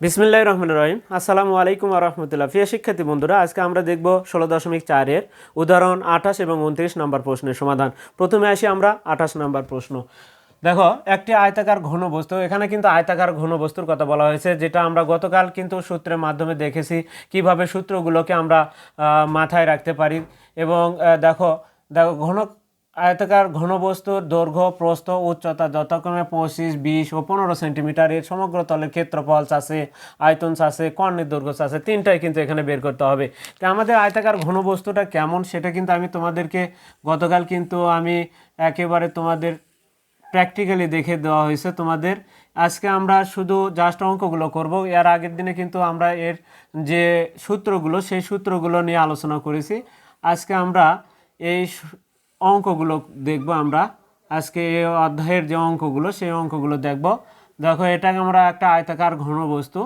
বিসমিল্লাহ রহমান রহিম। আসসালামু আলাইকুম রহমতুল্লাহ। প্রিয় শিক্ষার্থী বন্ধুরা, আজকে আমরা দেখব ষোলো দশমিক চারের উদাহরণ আঠাশ এবং উনত্রিশ নম্বর প্রশ্নের সমাধান। প্রথমে আসি আমরা আঠাশ নম্বর প্রশ্ন। দেখো, একটি আয়তাকার ঘনবস্তু, এখানে কিন্তু আয়তাকার ঘনবস্তুর কথা বলা হয়েছে, যেটা আমরা গতকাল কিন্তু সূত্রের মাধ্যমে দেখেছি, কীভাবে সূত্রগুলোকে আমরা মাথায় রাখতে পারি। এবং দেখো দেখো, ঘন আয়তাকার ঘনবস্তুর দৈর্ঘ্য, প্রস্থ, উচ্চতা যথাক্রমে পঁচিশ, বিশ ও পনেরো সেন্টিমিটার এর সমগ্র তলের ক্ষেত্রফল চাষে, আয়তন চাষে, কর্ণের দৈর্ঘ্য চাষে তিনটাই কিন্তু এখানে বের করতে হবে। তো আমাদের আয়তাকার ঘনবস্তুটা কেমন সেটা কিন্তু আমি তোমাদেরকে গতকাল কিন্তু আমি একেবারে তোমাদের প্র্যাকটিক্যালি দেখে দেওয়া হয়েছে তোমাদের। আজকে আমরা শুধু জাস্ট অঙ্কগুলো করব, এর আগের দিনে কিন্তু আমরা এর যে সূত্রগুলো, সেই সূত্রগুলো নিয়ে আলোচনা করেছি। আজকে আমরা এই অঙ্কগুলো দেখব আমরা। আজকে এই অধ্যায়ের যে অঙ্কগুলো, সেই অঙ্কগুলো দেখব। দেখো এটা আমরা একটা আয়তাকার ঘন বস্তু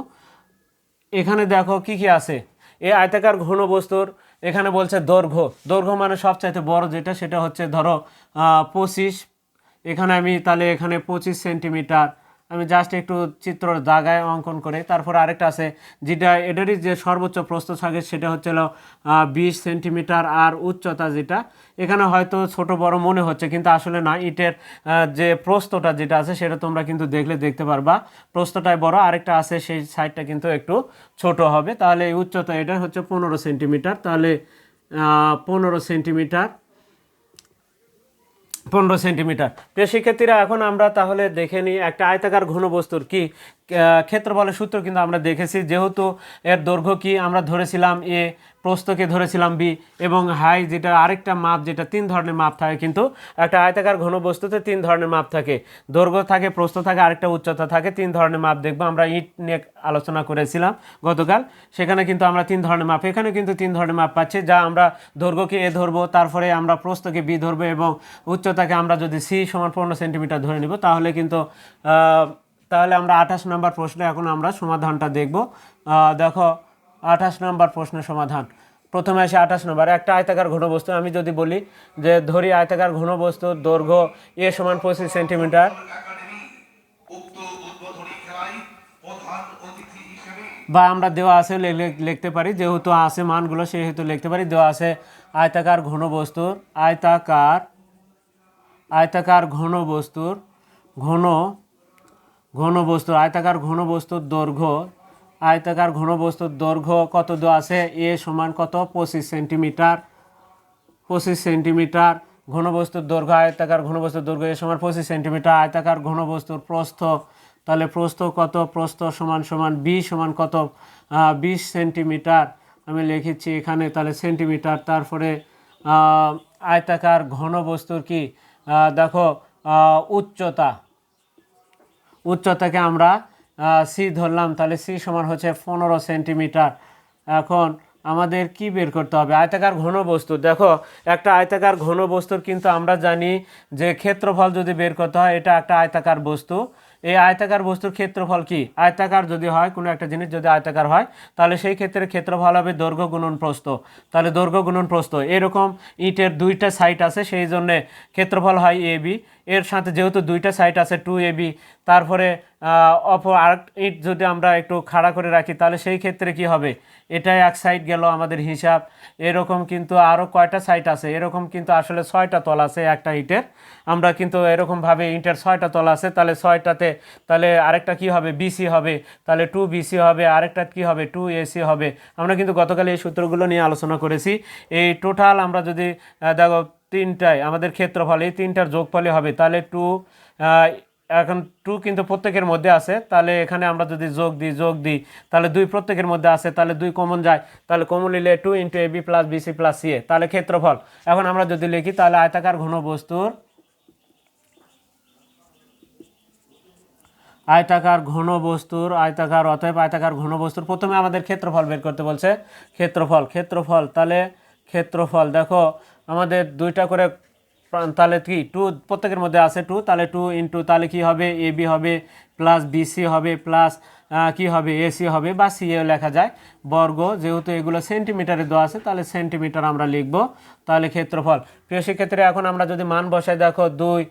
এখানে দেখো কি কি আছে? এই আয়তাকার ঘন বস্তুর এখানে বলছে দৈর্ঘ্য। দৈর্ঘ্য মানে সবচাইতে বড় যেটা, সেটা হচ্ছে ধরো পঁচিশ। এখানে আমি তাহলে এখানে পঁচিশ সেন্টিমিটার আমি জাস্ট একটু চিত্র জায়গায় অঙ্কন করে। তারপর আরেকটা আছে, যেটা এটারই যে সর্বোচ্চ প্রস্থ থাকে সেটা হচ্ছে বিশ সেন্টিমিটার আর উচ্চতা যেটা। এখানে হয়তো ছোট বড় মনে হচ্ছে, কিন্তু আসলে না, ইটের যে প্রস্থটা যেটা আছে সেটা তোমরা কিন্তু দেখলে দেখতে পারবা। প্রস্থটাই বড়, আরেকটা আছে সেই সাইডটা কিন্তু একটু ছোট হবে। তাহলে উচ্চতা এটা হচ্ছে পনেরো সেন্টিমিটার। তাহলে পনেরো সেন্টিমিটার পনেরো সেন্টিমিটার। প্রিয় শিক্ষার্থীরা এখন আমরা তাহলে দেখে নিই একটা আয়তাকার ঘনবস্তুর কি ক্ষেত্রফলের সূত্র কিন্তু আমরা দেখেছি, যেহেতু এর দৈর্ঘ্য কি আমরা ধরেছিলাম এ, প্রস্থকে ধরেছিলাম বি, এবং হাই যেটা আরেকটা মাপ, যেটা তিন ধরনের মাপ থাকে, কিন্তু একটা আয়তাকার ঘনবস্তুতে তিন ধরনের মাপ থাকে। দৈর্ঘ্য থাকে, প্রস্থ থাকে, আরেকটা উচ্চতা থাকে, তিন ধরনের মাপ দেখব। আমরা ইট নিয়ে আলোচনা করেছিলাম গতকাল, সেখানে কিন্তু আমরা তিন ধরনের মাপ, এখানে কিন্তু তিন ধরনের মাপ পাচ্ছি, যা আমরা দৈর্ঘ্যকে এ ধরবো, তারপরে আমরা প্রস্থকে বি ধরবো, এবং উচ্চতাকে আমরা যদি সি সমান পনেরো সেন্টিমিটার ধরে নিব, তাহলে কিন্তু তাহলে আমরা আঠাশ নম্বর প্রশ্নে এখন আমরা সমাধানটা দেখব। দেখো, আঠাশ নম্বর প্রশ্নের সমাধান। প্রথমে আসে আঠাশ নম্বর। একটা আয়তাকার ঘনবস্তু, আমি যদি বলি যে ধরি আয়তাকার ঘনবস্তুর দৈর্ঘ্য এ সমান পঁচিশ সেন্টিমিটার। বা আমরা দেওয়া আছে লিখতে পারি, যেহেতু আছে মানগুলো সেহেতু লিখতে পারি, দেওয়া আছে আয়তাকার ঘনবস্তুর আয়তাকার আয়তাকার ঘনবস্তুর ঘন ঘনবস্তুর আয়তাকার ঘনবস্তুর দৈর্ঘ্য, আয়তাকার ঘনবস্তুর দৈর্ঘ্য কত দেওয়া আছে? এ সমান কত? পঁচিশ সেন্টিমিটার পঁচিশ সেন্টিমিটার। ঘনবস্তুর দৈর্ঘ্য, আয়তাকার ঘনবস্তুর দৈর্ঘ্য এ সমান পঁচিশ সেন্টিমিটার। আয়তাকার ঘনবস্তুর প্রস্থ, তাহলে প্রস্থ কত? প্রস্থ সমান সমান বি সমান কত? বিশ সেন্টিমিটার। আমি লিখেছি এখানে, তাহলে সেন্টিমিটার, তারপরে আয়তাকার ঘনবস্তুর কি? দেখো উচ্চতা। উচ্চতাকে আমরা সি ধরলাম, তাহলে সি সমান হচ্ছে পনেরো সেন্টিমিটার। এখন আমাদের কি বের করতে হবে? আয়তাকার ঘন বস্তু। দেখো, একটা আয়তাকার ঘন বস্তুর কিন্তু আমরা জানি যে ক্ষেত্রফল যদি বের করতে হয়, এটা একটা আয়তাকার বস্তু। এই আয়তাকার বস্তুর ক্ষেত্রফল কি? আয়তাকার যদি হয়, কোনো একটা জিনিস যদি আয়তাকার হয়, তাহলে সেই ক্ষেত্রে ক্ষেত্রফল হবে দৈর্ঘ্য গুণন প্রস্থ। তাহলে দৈর্ঘ্য গুণন প্রস্থ, এরকম ইটের দুইটা সাইট আছে, সেই জন্যে ক্ষেত্রফল হয় এ বি। এর সাথে যেহেতু দুইটা সাইট আছে টু এ বি তারপরে অপর আর ইট যদি আমরা একটু খাড়া করে রাখি, তাহলে সেই ক্ষেত্রে কি হবে? এটাই এক সাইড গেল আমাদের হিসাব। এরকম কিন্তু আরও কয়টা সাইড আছে? এরকম কিন্তু আসলে ছয়টা তল আছে একটা ইটের। আমরা কিন্তু এরকমভাবে ইটের ছয়টা তল আছে, তাহলে ছয়টাতে তাহলে আরেকটা কি হবে? বিসি হবে। তাহলে টু বিসি হবে, আরেকটা কি হবে? টু এসি হবে। আমরা কিন্তু গতকাল এই সূত্রগুলো নিয়ে আলোচনা করেছি। এই টোটাল আমরা যদি দেখো, তিনটায় আমাদের ক্ষেত্রফল, এই তিনটার যোগফলে হবে। তাহলে টু এখন টু কিন্তু প্রত্যেকের মধ্যে আছে, তাহলে এখানে আমরা যদি যোগ দিই যোগ দিই, তাহলে দুই প্রত্যেকের মধ্যে আছে, তাহলে দুই কমন যায়, তাহলে কমন নিলে two into A B plus BC plus C A তাহলে ক্ষেত্রফল। এখন আমরা যদি লিখি, তাহলে আয়তাকার ঘন বস্তুর আয়তাকার ঘন বস্তুর আয়তাকার অতএব আয়তাকার ঘন বস্তুর প্রথমে আমাদের ক্ষেত্রফল বের করতে বলছে, ক্ষেত্রফল ক্ষেত্রফল, তাহলে ক্ষেত্রফল, দেখো, আমাদের দুইটা করে তাহলে কি টু প্রত্যেকের মধ্যে আছে টু তাহলে টু ইন্টু তাহলে কি হবে? এ বি হবে প্লাস বিসি হবে প্লাস কি হবে? এসি হবে বা সি সিএ লেখা যায়। বর্গ, যেহেতু এগুলো সেন্টিমিটারে দেওয়া আছে, তাহলে সেন্টিমিটার আমরা লিখব। তাহলে ক্ষেত্রফল। প্রিয় শিক্ষার্থীরা, এখন আমরা যদি মান বসাই, দেখো দুই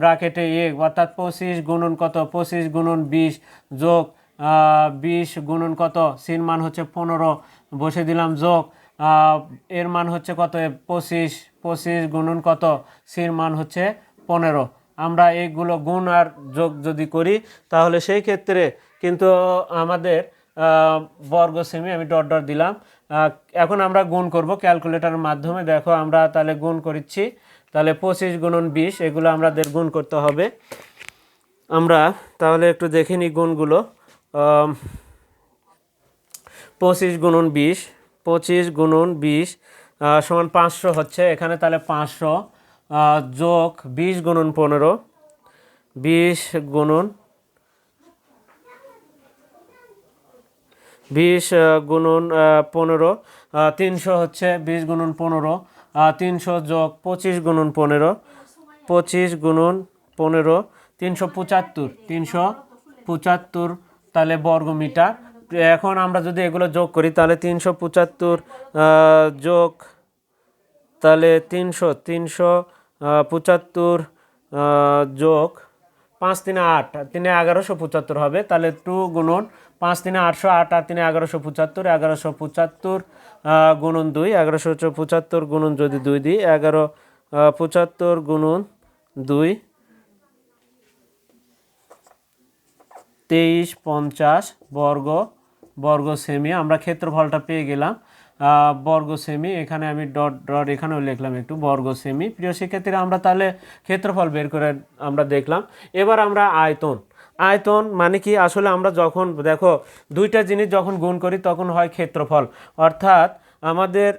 ব্রাকেটে এ অর্থাৎ পঁচিশ গুণন কত? পঁচিশ গুণন বিশ যোগ বিশ গুণন কত? সিন মান হচ্ছে পনেরো। বসে দিলাম যোগ। এর মান হচ্ছে কত? পঁচিশ। পঁচিশ গুণন কত? সির মান হচ্ছে পনেরো। আমরা এইগুলো গুণ আর যোগ যদি করি, তাহলে সেই ক্ষেত্রে কিন্তু আমাদের বর্গ সেমি আমি ডট ডট দিলাম। এখন আমরা গুণ করব ক্যালকুলেটরের মাধ্যমে। দেখো আমরা তাহলে গুণ করছি তাহলে পঁচিশ গুণন বিশ, এগুলো আমাদের গুণ করতে হবে। আমরা তাহলে একটু দেখে নিই গুণগুলো। পঁচিশ গুণন বিশ পঁচিশ গুণন বিশ সমান পাঁচশো হচ্ছে, এখানে তাহলে পাঁচশো যোগ বিশ গুণন পনেরো, বিশ গুণন বিশ গুণন পনেরো তিনশো হচ্ছে বিশ গুণন পনেরো তিনশো যোগ পঁচিশ গুণন পনেরো, পঁচিশ গুণন পনেরো, তিনশো পঁচাত্তর তিনশো পঁচাত্তর তাহলে বর্গ মিটার এখন আমরা যদি এগুলো যোগ করি, তাহলে তিনশো পঁচাত্তর যোগ, তাহলে তিনশো তিনশো পঁচাত্তর যোগ পাঁচ তিনে আট তিনে এগারোশো পঁচাত্তর হবে, তাহলে টু গুণন পাঁচ তিনে আটশো আট, আর তিনে এগারোশো পঁচাত্তর এগারোশো পঁচাত্তর গুণন দুই, এগারোশো পঁচাত্তর গুণন যদি দুই দিই, এগারো পঁচাত্তর গুণন দুই, তেইশ পঞ্চাশ বর্গ বর্গ সেমি আমরা ক্ষেত্রফলটা পেয়ে গেলাম। বর্গ সেমি এখানে আমি ডট ডট এখানেও লিখলাম একটু বর্গ সেমি প্রিয় শিক্ষার্থীরা, আমরা তাহলে ক্ষেত্রফল বের করে আমরা দেখলাম। এবার আমরা আয়তন। আয়তন মানে কি? আসলে আমরা যখন, দেখো, দুইটা জিনিস যখন গুণ করি, তখন হয় ক্ষেত্রফল। অর্থাৎ আমাদের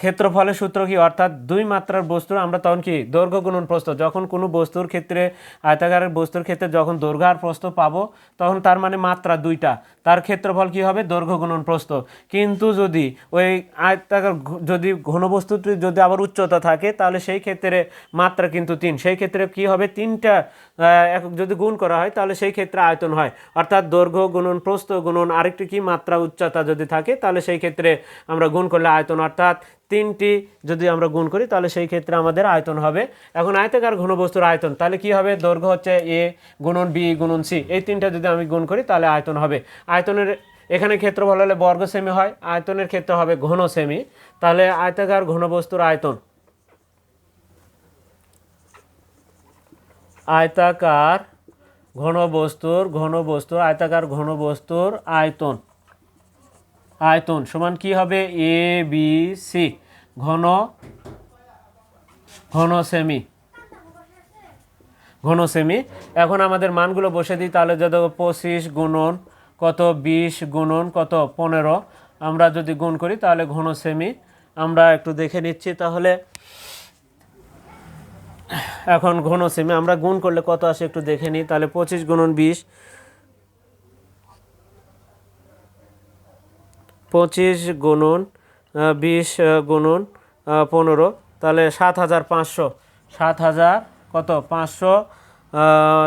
ক্ষেত্রফলের সূত্র কি? অর্থাৎ দুই মাত্রার বস্তুর আমরা তখন কি? দৈর্ঘ্য গুণন প্রস্থ। যখন কোনো বস্তুর ক্ষেত্রে, আয়তাকারের বস্তুর ক্ষেত্রে যখন দৈর্ঘ্য আর প্রস্থ পাবো, তখন তার মানে মাত্রা দুইটা। তার ক্ষেত্রফল কি হবে? দৈর্ঘ্য গুণন প্রস্থ। কিন্তু যদি ওই আয়তাকার যদি ঘনবস্তুটি যদি আবার উচ্চতা থাকে, তাহলে সেই ক্ষেত্রে মাত্রা কিন্তু তিন। সেই ক্ষেত্রে কি হবে? তিনটা একক যদি গুণ করা হয়, তাহলে সেই ক্ষেত্রে আয়তন হয়। অর্থাৎ দৈর্ঘ্য গুণন প্রস্থ গুণন আরেকটি কি? মাত্রা উচ্চতা যদি থাকে, তাহলে সেই ক্ষেত্রে আমরা গুণ করলে আয়তন। অর্থাৎ তিনটি যদি আমরা গুণ করি, তাহলে সেই ক্ষেত্রে আমাদের আয়তন হবে। এখন আয়তাকার ঘনবস্তুর আয়তন, তাহলে কি হবে? দৈর্ঘ্য হচ্ছে এ গুণন বি গুণন সি। এই তিনটা যদি আমি গুণ করি, তাহলে আয়তন হবে। আয়তনের, এখানে ক্ষেত্রফল হলে বর্গ সেমি হয়, আয়তনের ক্ষেত্রে হবে ঘন সেমি তাহলে আয়তাকার ঘনবস্তুর আয়তন। আয়তাকার ঘনবস্তুর ঘনবস্তুর আয়তাকার ঘনবস্তুর আয়তন। আয়তন সমান কি হবে? এ বি সি ঘন ঘন সেমি ঘন সেমি এখন আমাদের মানগুলো বসে দিই, তাহলে যদি পঁচিশ গুণন কত বিশ গুণন কত? পনেরো। আমরা যদি গুণ করি তাহলে ঘন সেমি আমরা একটু দেখে নিচ্ছি তাহলে। এখন ঘন সেমি আমরা গুণ করলে কত আসে একটু দেখে নিই। তাহলে পঁচিশ গুণন বিশ। পঁচিশ গুণন বিশ গুণন পনেরো। তাহলে সাত হাজার পাঁচশো। সাত হাজার কত? পাঁচশো।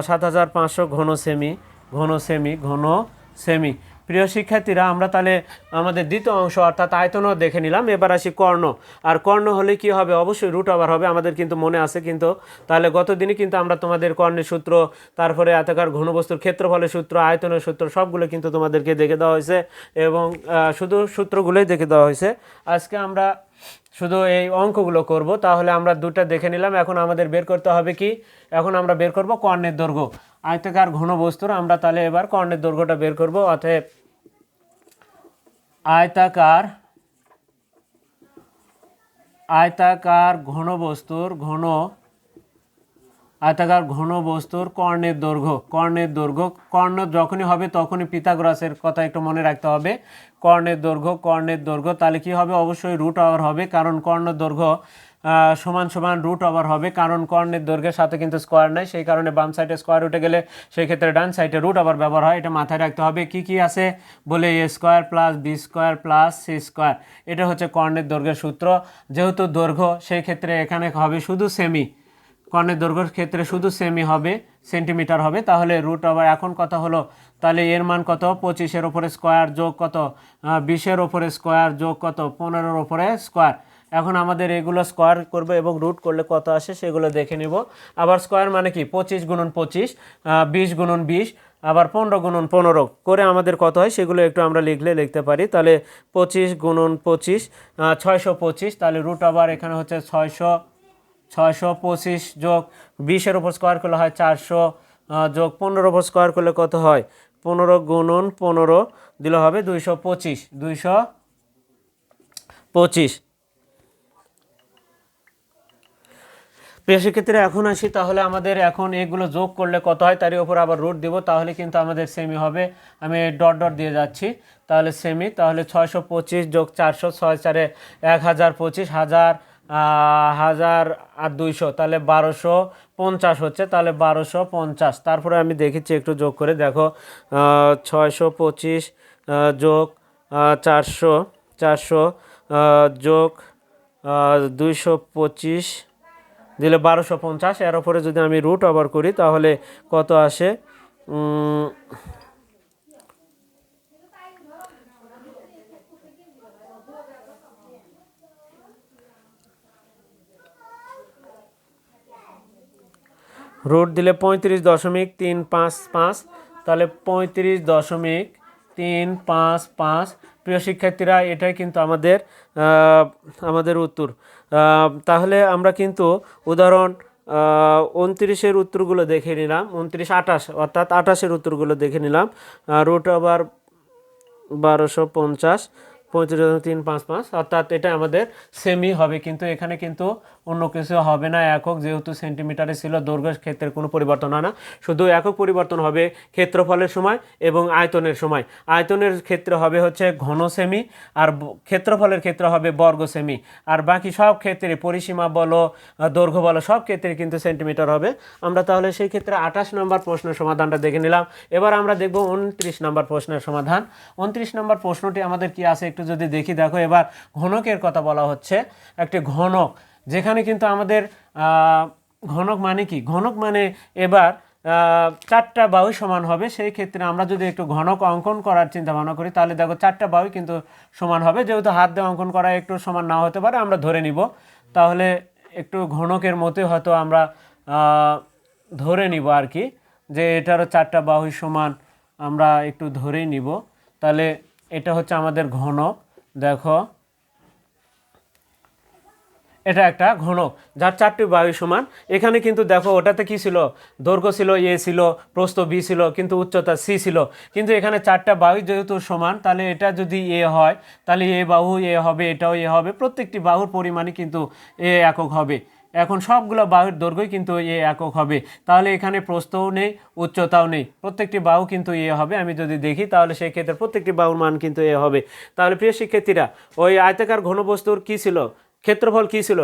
সাত হাজার পাঁচশো ঘন সেমি ঘন সেমি ঘন সেমি। প্রিয় শিক্ষার্থীরা, আমরা তাহলে আমাদের দ্বিতীয় অংশ অর্থাৎ আয়তনও দেখে নিলাম। এবার আসি কর্ণ। আর কর্ণ হলে কি হবে? অবশ্যই রুট ওভার হবে। আমাদের কিন্তু মনে আছে কিন্তু। তাহলে গত দিনে কিন্তু আমরা তোমাদের কর্ণের সূত্র, তারপরে আয়তাকার ঘনবস্তুর ক্ষেত্রফলের সূত্র, আয়তনের সূত্র, সবগুলো কিন্তু তোমাদেরকে দেখে দেওয়া হয়েছে এবং শুধু সূত্রগুলোই দেখে দেওয়া হয়েছে। আজকে আমরা শুধু এই অঙ্কগুলো করব। তাহলে আমরা দুটো দেখে নিলাম। এখন আমাদের বের করতে হবে কি? এখন আমরা বের করব কর্ণের দৈর্ঘ্য। আয়তাকার ঘন বস্তুর আমরা তাহলে এবার কর্ণের দৈর্ঘ্যটা বের করব, অতএব আয়তাকার আয়তাকার ঘন বস্তুর ঘন আয়তাকার ঘন বস্তুর কর্ণের দৈর্ঘ্য কর্ণের দৈর্ঘ্য, কর্ণ যখনই হবে তখনই পিথাগোরাসের কথা একটু মনে রাখতে হবে। কর্ণের দৈর্ঘ্য কর্ণের দৈর্ঘ্য, তাহলে কি হবে? অবশ্যই রুট আওয়ার হবে, কারণ কর্ণ দৈর্ঘ্য সমান সমান রুট ওভার হবে। কারণ কর্ণের দৈর্ঘ্যের সাথে কিন্তু স্কোয়ার নাই, সেই কারণে বাম সাইডে স্কোয়ার উঠে গেলে সেই ক্ষেত্রে ডান সাইডে রুট ওভার ব্যবহার হয়। এটা মাথায় রাখতে হবে। কি কি আছে? বলে A square plus B square plus C square এটা হচ্ছে কর্ণের দৈর্ঘ্যের সূত্র। যেহেতু দৈর্ঘ্য, সেই ক্ষেত্রে এখানে হবে শুধু সেমি কর্ণের দৈর্ঘ্যের ক্ষেত্রে শুধু সেমি হবে সেন্টিমিটার হবে। তাহলে রুট ওভার এখন কথা হলো? তাহলে এর মান কত? পঁচিশের ওপরে স্কোয়ার যোগ কত? বিশের ওপরে স্কোয়ার যোগ কত? পনেরোর ওপরে স্কোয়ার এখন আমাদের এগুলো স্কোয়ার করবে এবং রুট করলে কত আসে সেগুলো দেখে নিব। আবার স্কোয়ার মানে কি? পঁচিশ গুণন পঁচিশ বিশ গুণন বিশ, আবার পনেরো গুণন পনেরো। করে আমাদের কত হয় সেগুলো একটু আমরা লিখলে লিখতে পারি। তাহলে পঁচিশ গুণন পঁচিশ ছয়শো পঁচিশ, তাহলে রুট আবার এখানে হচ্ছে ছয়শো ছয়শো পঁচিশ যোগ বিশের ওপর স্কোয়ার করলে হয় চারশো যোগ পনেরোর ওপর স্কোয়ার করলে কত হয়? পনেরো গুণন পনেরো দিলে হবে দুইশো পঁচিশ দুইশো পঁচিশ। প্রিয় শিক্ষার্থীরা, এখন আসি, তাহলে আমাদের এখন এগুলো যোগ করলে কত হয়? তারই উপর আবার রুট দিব, তাহলে কিন্তু আমাদের সেমি হবে। আমি ডট ডট দিয়ে যাচ্ছি। তাহলে সেমি তাহলে ছয়শো পঁচিশ যোগ চারশো, ছয় চারে এক হাজার পঁচিশ, হাজার হাজার আর দুইশো, তাহলে বারোশো পঞ্চাশ হচ্ছে, তাহলে বারোশো পঞ্চাশ। তারপরে আমি দেখেছি একটু যোগ করে দেখো ছয়শো পঁচিশ যোগ চারশো চারশো যোগ দুইশো পঁচিশ দিলে বারোশো পঞ্চাশ, এর ওপরে যদি আমি রুট ওভার করি, তাহলে কত আসে? রুট দিলে পঁয়ত্রিশ দশমিক তিন পাঁচ পাঁচ, তাহলে পঁয়ত্রিশ দশমিক তিন, পাঁচ পাঁচ। প্রিয় শিক্ষার্থীরা, এটাই কিন্তু আমাদের আমাদের উত্তর। তাহলে আমরা কিন্তু উদাহরণ উনত্রিশের উত্তরগুলো দেখে নিলাম। উনত্রিশ, আঠাশ, অর্থাৎ আঠাশের উত্তরগুলো দেখে নিলাম। রুট আবার বারোশো পঞ্চাশ, পঁয়ত্রিশ তিন পাঁচ পাঁচ। অর্থাৎ এটা আমাদের সেমি হবে, কিন্তু এখানে কিন্তু অন্য কিছু হবে না। একক যেহেতু সেন্টিমিটারে ছিল দৈর্ঘ্য ক্ষেত্রের কোনো পরিবর্তন হয় না। শুধু একক পরিবর্তন হবে ক্ষেত্রফলের সময় এবং আয়তনের সময়। আয়তনের ক্ষেত্রে হবে হচ্ছে ঘন সেমি আর ক্ষেত্রফলের ক্ষেত্রে হবে বর্গ সেমি আর বাকি সব ক্ষেত্রে পরিসীমা বলো, দৈর্ঘ্য বলো, সব ক্ষেত্রে কিন্তু সেন্টিমিটার হবে। আমরা তাহলে সেই ক্ষেত্রে আঠাশ নম্বর প্রশ্নের সমাধানটা দেখে নিলাম। এবার আমরা দেখব উনত্রিশ নম্বর প্রশ্নের সমাধান। উনত্রিশ নম্বর প্রশ্নটি আমাদের কি আছে একটু যদি দেখি। দেখো এবার ঘনকের কথা বলা হচ্ছে। একটি ঘনক যেখানে কিন্তু আমাদের ঘনক মানে কি? ঘনক মানে এবার চারটা বাহু সমান হবে। সেই ক্ষেত্রে আমরা যদি একটু ঘনক অঙ্কন করার চিন্তা ভাবনা করি, তাহলে দেখো চারটা বাহু কিন্তু সমান হবে। যেহেতু হাত দিয়ে অঙ্কন করা একটু সমান না হতে পারে, আমরা ধরে নিব। তাহলে একটু ঘনকের মতে হয়তো আমরা ধরে নিব আর কি, যে এটারও চারটা বাহু সমান আমরা একটু ধরেই নিব। তাহলে এটা হচ্ছে আমাদের ঘনক। দেখো এটা একটা ঘনক, যার চারটি বায়ু সমান। এখানে কিন্তু দেখো ওটাতে কি ছিল? দৈর্ঘ্য ছিল, এ ছিল, প্রস্থ বি ছিল, কিন্তু উচ্চতা সি ছিল। কিন্তু এখানে চারটা বায়ু যেহেতু সমান, তাহলে এটা যদি এ হয়, তাহলে এ বাহু এ হবে, এটাও এ হবে। প্রত্যেকটি বাহুর পরিমাণই কিন্তু এ একক হবে। এখন সবগুলো বাহুর দৈর্ঘ্যই কিন্তু এ একক হবে। তাহলে এখানে প্রস্থও নেই, উচ্চতাও নেই। প্রত্যেকটি বাহু কিন্তু এ হবে, আমি যদি দেখি, তাহলে সেই ক্ষেত্রে প্রত্যেকটি বাহুর মান কিন্তু এ হবে। তাহলে প্রিয় শিক্ষার্থীরা, ওই আয়তাকার ঘনবস্তুর কি ছিল? ক্ষেত্রফল কী ছিল?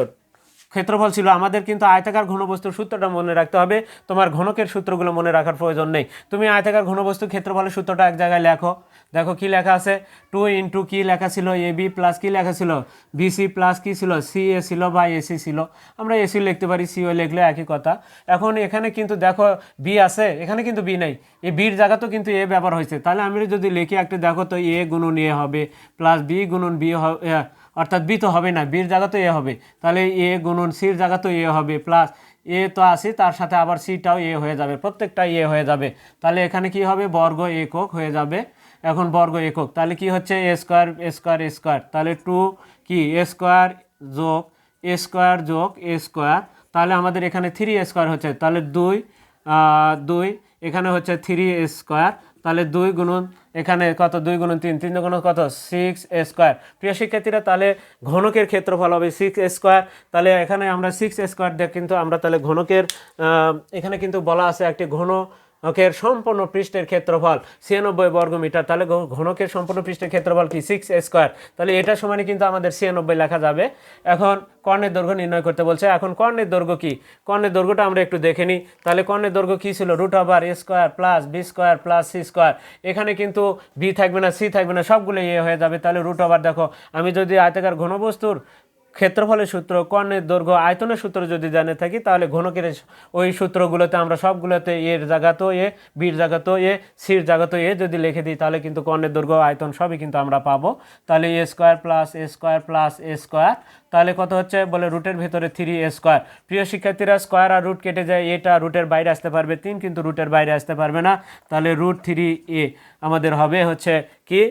ক্ষেত্রফল ছিল, আমাদের কিন্তু আয়তাকার ঘনবস্তুর সূত্রটা মনে রাখতে হবে। তোমার ঘনকের সূত্রগুলো মনে রাখার প্রয়োজন নেই। তুমি আয়তাকার ঘনবস্তু ক্ষেত্রফলের সূত্রটা এক জায়গায় লেখো। দেখো কি লেখা আছে? টু ইন্টু কি লেখা ছিল? এ বি প্লাস কী লেখা ছিল? বিসি প্লাস কী ছিল? সি এ ছিল বা এসি ছিল। আমরা এসি লিখতে পারি সিও লিখলে একই কথা। এখন এখানে কিন্তু দেখো বি আছে, এখানে কিন্তু বি নাই। এই বির জায়গা তো কিন্তু এ ব্যবহার হয়েছে। তাহলে আমি যদি লিখি একটা, দেখো তো এ গুণন এ হবে, প্লাস বি গুণন বি হবে অর্থাৎ বি তো হবে না, বির জায়গা তো এ হবে। তাহলে এ গুণন সির জায়গা তো এ হবে, প্লাস এ তো আসি তার সাথে আবার সিটাও এ হয়ে যাবে প্রত্যেকটা এ হয়ে যাবে। তাহলে এখানে কি হবে? বর্গ একক হয়ে যাবে। এখন বর্গ একক, তাহলে কি হচ্ছে? A square A square A square. তাহলে টু কি? এ স্কোয়ার যোগ, এ স্কোয়ার যোগ, এ স্কোয়ার। তাহলে আমাদের এখানে থ্রি স্কোয়ার হচ্ছে, তাহলে দুই দুই, এখানে হচ্ছে থ্রি স্কোয়ার। তাহলে দুই গুণন এখানে কত? দুই গুণ তিন তিন গুণ কত? সিক্স স্কোয়ার প্রিয় শিক্ষার্থীরা, তাহলে ঘনকের ক্ষেত্রফল হবে সিক্স স্কোয়ার তাহলে এখানে আমরা সিক্স স্কোয়ার দেখ, কিন্তু আমরা তাহলে ঘনকের এখানে কিন্তু বলা আছে একটি ঘন ঘনকের সম্পূর্ণ পৃষ্ঠের ক্ষেত্রফল ছিয়ানব্বই বর্গ মিটার। তাহলে ঘনকের সম্পূর্ণ পৃষ্ঠের ক্ষেত্রফল কি? সিক্স স্কোয়ার তাহলে এটা সমানে কিন্তু আমাদের ছিয়ানব্বই লেখা যাবে। এখন কর্ণের দৈর্ঘ্য নির্ণয় করতে বলছে। এখন কর্ণের দৈর্ঘ্য কি? কর্ণের দৈর্ঘ্যটা আমরা একটু দেখে নিই। তাহলে কর্ণের দৈর্ঘ্য কি ছিল? Root A square plus B square plus C square এখানে কিন্তু বি থাকবে না সি থাকবে না সবগুলো ইয়ে হয়ে যাবে। তাহলে রুট ওভার দেখো, আমি যদি আয়তাকার ঘনবস্তুর ক্ষেত্রফলের সূত্র, কর্ণের দৈর্ঘ্য, আয়তনের সূত্র যদি জানে থাকি, তাহলে ঘনকের ওই সূত্রগুলোতে আমরা সবগুলোতে এর জায়গাতেও এ বির জায়গাতেও এ সির জায়গাতেও এ যদি লিখে দিই, তাহলে কিন্তু কর্ণের দৈর্ঘ্য, আয়তন সবই কিন্তু আমরা পাবো। তাহলে A square plus A square plus A square, তাহলে কত হচ্ছে? বলে রুটের ভেতরে থ্রি এ স্কোয়ার। প্রিয় শিক্ষার্থীরা, স্কোয়ার আর রুট কেটে যায় এটা রুটের বাইরে আসতে পারবে, তিন কিন্তু রুটের বাইরে আসতে পারবে না। তাহলে রুট থ্রি এ আমাদের হবে হচ্ছে কি?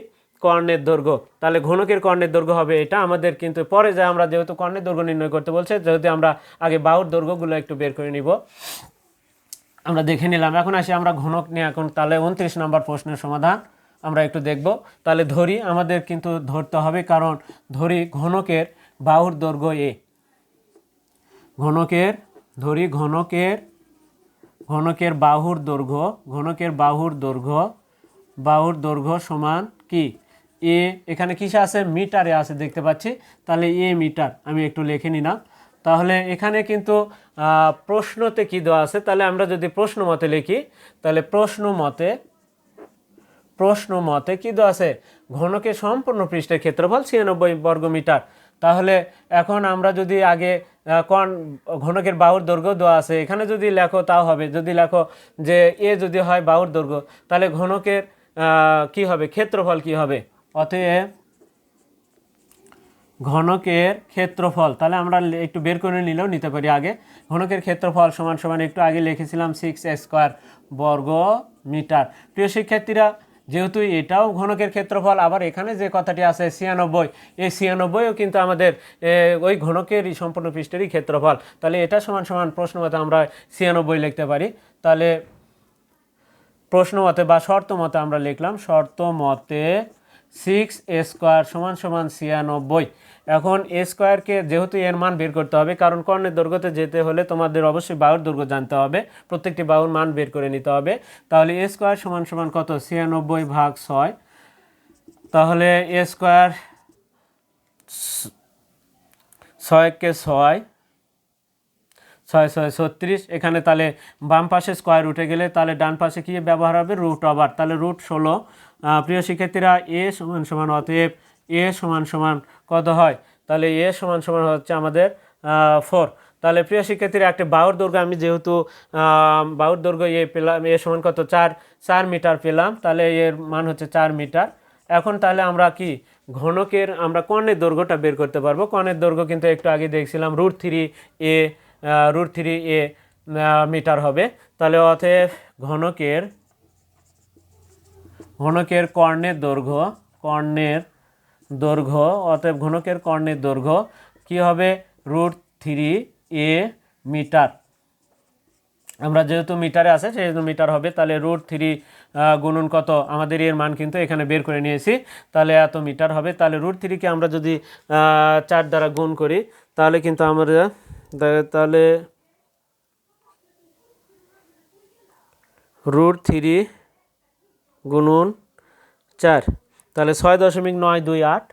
কর্ণের দৈর্ঘ্য। তাহলে ঘনকের কর্ণের দৈর্ঘ্য হবে এটা। আমাদের কিন্তু পরে যা আমরা যেহেতু কর্ণের দৈর্ঘ্য নির্ণয় করতে বলছে, যেহেতু আমরা আগে বাহুর দৈর্ঘ্যগুলো একটু বের করে নিব। আমরা দেখে নিলাম। এখন আসি আমরা ঘনক নিয়ে। এখন তাহলে উনত্রিশ নম্বর প্রশ্নের সমাধান আমরা একটু দেখব। তাহলে ধরি, আমাদের কিন্তু ধরতে হবে কারণ ধরি ঘনকের বাহুর দৈর্ঘ্য এ। ঘনকের, ধরি ঘনকের ঘনকের বাহুর দৈর্ঘ্য, ঘনকের বাহুর দৈর্ঘ্য বাহুর দৈর্ঘ্য সমান কি? এ এখানে কিসে আছে? মিটারে আছে, দেখতে পাচ্ছি। তাহলে এ মিটার আমি একটু লিখে নিলাম। তাহলে এখানে কিন্তু প্রশ্নতে কি দেওয়া আছে? তাহলে আমরা যদি প্রশ্ন মতে লিখি, তাহলে প্রশ্ন মতে প্রশ্ন মতে কি দেওয়া আছে? ঘনকের সম্পূর্ণ পৃষ্ঠের ক্ষেত্রফল ছিয়ানব্বই বর্গমিটার তাহলে এখন আমরা যদি আগে কণ ঘনকের বাহুর দৈর্ঘ্য দেওয়া আছে, এখানে যদি লেখো তাও হবে। যদি লেখো যে এ যদি হয় বাহুর দৈর্ঘ্য, তাহলে ঘনকের কি হবে? ক্ষেত্রফল কি হবে? অতএব ঘনকের ক্ষেত্রফল, তাহলে আমরা একটু বের করে নিলেও নিতে পারি আগে। ঘনকের ক্ষেত্রফল সমান সমান একটু আগে লিখেছিলাম সিক্স স্কোয়ার বর্গ মিটার। প্রিয় শিক্ষার্থীরা, যেহেতু এটাও ঘনকের ক্ষেত্রফল, আবার এখানে যে কথাটি আছে ছিয়ানব্বই, এই ছিয়ানব্বইও কিন্তু আমাদের ওই ঘনকেরই সম্পূর্ণ পৃষ্ঠেরই ক্ষেত্রফল। তাহলে এটা সমান সমান প্রশ্ন মতে আমরা ছিয়ানব্বই লিখতে পারি। তাহলে প্রশ্ন মতে বা শর্ত মতে আমরা লিখলাম শর্ত মতে সিক্স এ স্কোয়ার সমান সমান ছিয়ানব্বই। এখন এ স্কোয়ারকে যেহেতু এর মান বের করতে হবে, কারণ কর্ণের দৈর্ঘ্যতে যেতে হলে তোমাদের অবশ্যই বাহুর দৈর্ঘ্য জানতে হবে, প্রত্যেকটি বাহুর মান বের করে নিতে হবে। তাহলে এ স্কোয়ার সমান সমান কত? ছিয়ানব্বই ভাগ ছয়। তাহলে এ স্কোয়ার ছয়কে ছয় ছয় ছয়, ছত্রিশ। এখানে তাহলে বাম পাশে স্কোয়ার উঠে গেলে তাহলে ডান পাশে কি ব্যবহার হবে? রুট ওভার তাহলে রুট ষোলো। প্রিয় শিক্ষার্থীরা এ সমান সমান অতএব এ সমান সমান কত হয়? তাহলে এ সমান সমান হচ্ছে আমাদের ফোর তাহলে প্রিয় শিক্ষার্থীরা, একটা বাহুর দৈর্ঘ্য আমি যেহেতু বাহুর দৈর্ঘ্য এ পেলাম এ সমান কত? চার চার মিটার পেলাম। তাহলে এর মান হচ্ছে চার মিটার। এখন তাহলে আমরা কি? ঘনকের আমরা কর্ণের দৈর্ঘ্যটা বের করতে পারব। কর্ণের দৈর্ঘ্য কিন্তু একটু আগে দেখছিলাম root three A root three A metre হবে। তাহলে অতএব ঘনকের ঘনকের কর্ণের দৈর্ঘ্য কর্ণের দৈর্ঘ্য, অতএব ঘনকের কর্ণের দৈর্ঘ্য কি হবে? Root three A metre. আমরা যেহেতু মিটারে আছে, সেহেতু মিটার হবে, তাহলে রুট থ্রি গুণন কত? আমাদের এর মান কিন্তু এখানে বের করে নিয়েছি। তাহলে এত মিটার হবে। তাহলে রুট থ্রিকে আমরা যদি চার দ্বারা গুণ করি, তাহলে কিন্তু আমরা তাহলে রুট থ্রি গুণন চার। তাহলে ছয় দশমিক নয় দুই আট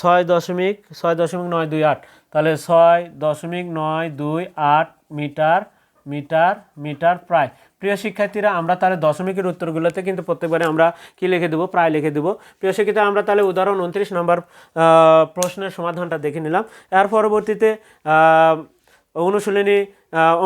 ছয় দশমিক ছয় দশমিক নয় দুই আট। তাহলে ছয় দশমিক নয় দুই আট মিটার মিটার মিটার প্রায়। প্রিয় শিক্ষার্থীরা, আমরা তাহলে দশমিকের উত্তরগুলোতে কিন্তু প্রত্যেকবারে আমরা কি লিখে দেবো? প্রায় লিখে দেবো। প্রিয় শিক্ষার্থীরা আমরা তাহলে উদাহরণ উনত্রিশ নম্বর প্রশ্নের সমাধানটা দেখে নিলাম। এর পরবর্তীতে অনুশীলনী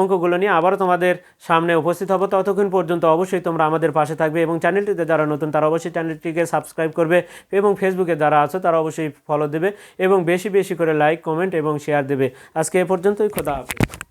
অঙ্কগুলো নিয়ে আবারও তোমাদের সামনে উপস্থিত হব। ততক্ষণ পর্যন্ত অবশ্যই তোমরা আমাদের পাশে থাকবে এবং চ্যানেলটিতে যারা নতুন, তারা অবশ্যই চ্যানেলটিকে সাবস্ক্রাইব করবে এবং ফেসবুকে যারা আছো, তারা অবশ্যই ফলো দেবে এবং বেশি বেশি করে লাইক, কমেন্ট এবং শেয়ার দেবে। আজকে এ পর্যন্তই। খোদা হাফেজ।